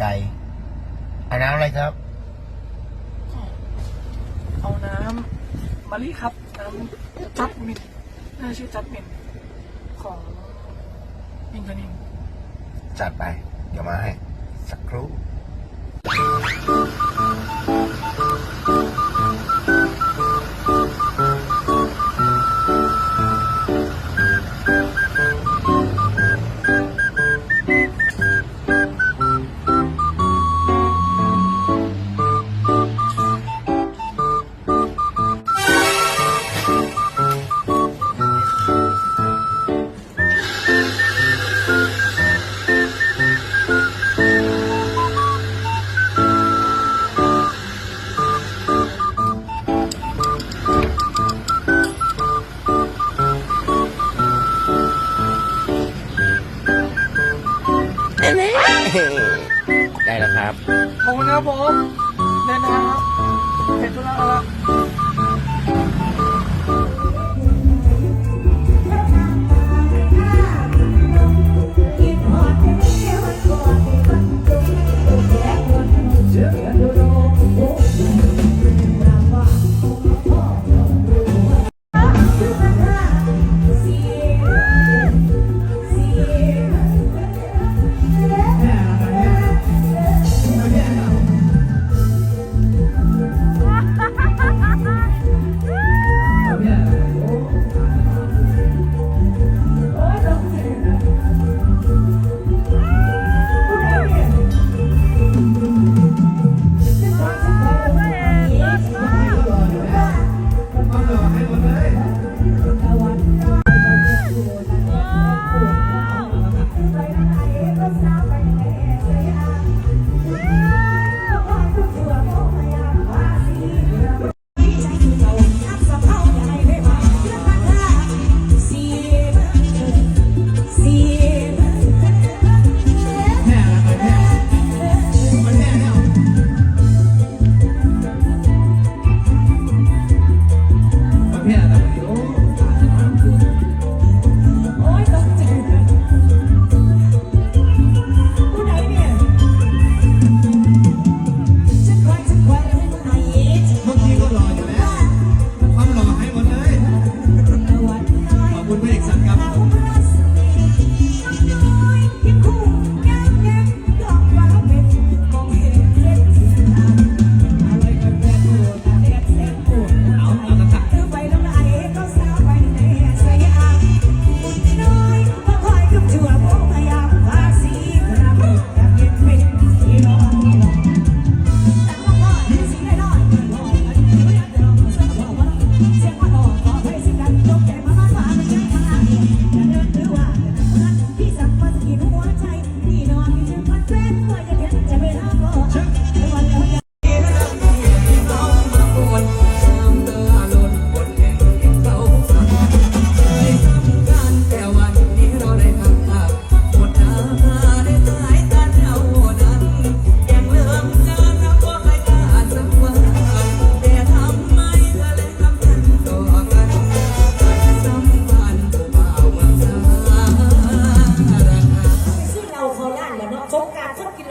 ไกลเอาน้ำอะไรครับ เอาน้ำมะลิครับ น้ำจัดมินน่าชื่อจัดมินของมินทนินจัดไป เดี๋ยวมาให้ สักครู่ ได้แล้วครับ ขอบคุณครับผม เดินทางครับเสร็จธุระแล้ว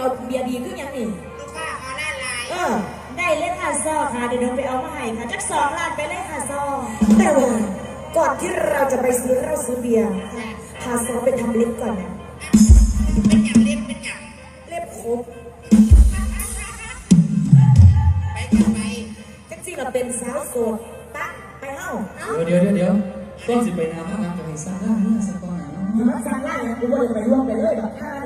เราเบียร์ดีขึ้นยังนี่ลูกค้าเขาล้านลายเออ ได้เลยค่ะซอค่ะเดี๋ยวเดินไปเอามาให้ค่ะจักสองล้านไปเลยค่ะซอแต่ว่าก่อนที่เราจะไปซื้อเหล้าซื้อเบียร์พาซอไปทำเล็บก่อนนะเป็นอย่างเล็บเป็นอย่างเล็บครบไปไปจังสิเราเป็นสาวโสดปะไปเฮ้าเดี๋ยวเดี๋ยวเดี๋ยวต้นสิไปน้ำน้ำกับไอ้ซ่าหน้าเมื่อสักก่อนนะอยู่มาสั่งล้านเนี่ยกูว่าจะไปร่วมไปเลยแบบท่าน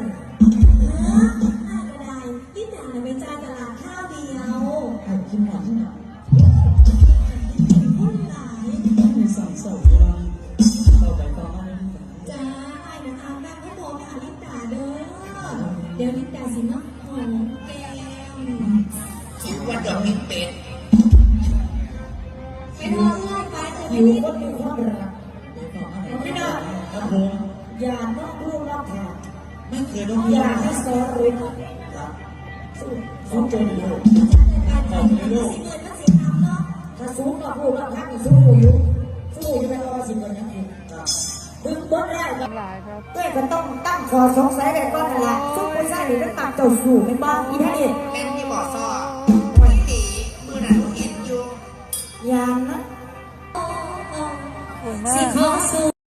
คิดว่าดอกนี้เป็ดเป็นรอบแรกไปแต่ไม่ได้ก็มีความรักไม่ได้ครับผมอย่านอกลูนอกทางไม่เคยต้องอย่าให้ซ้อนเลยสู้สู้จนเดียวการทำงานสิเงินมันสิทำเนาถ้าสู้นอกลูกนอกทางสู้อยู่สู้อยู่ไม่รอสิเงินยังอีกบึ้งบดแล้วหลายครับเอ้ก็ต้องตั้งคอสงสัยไว้ก่อนละซุปผู้ชายนี่มันตักเจ้าสู่แม่นบ่อีท่านี่แม่น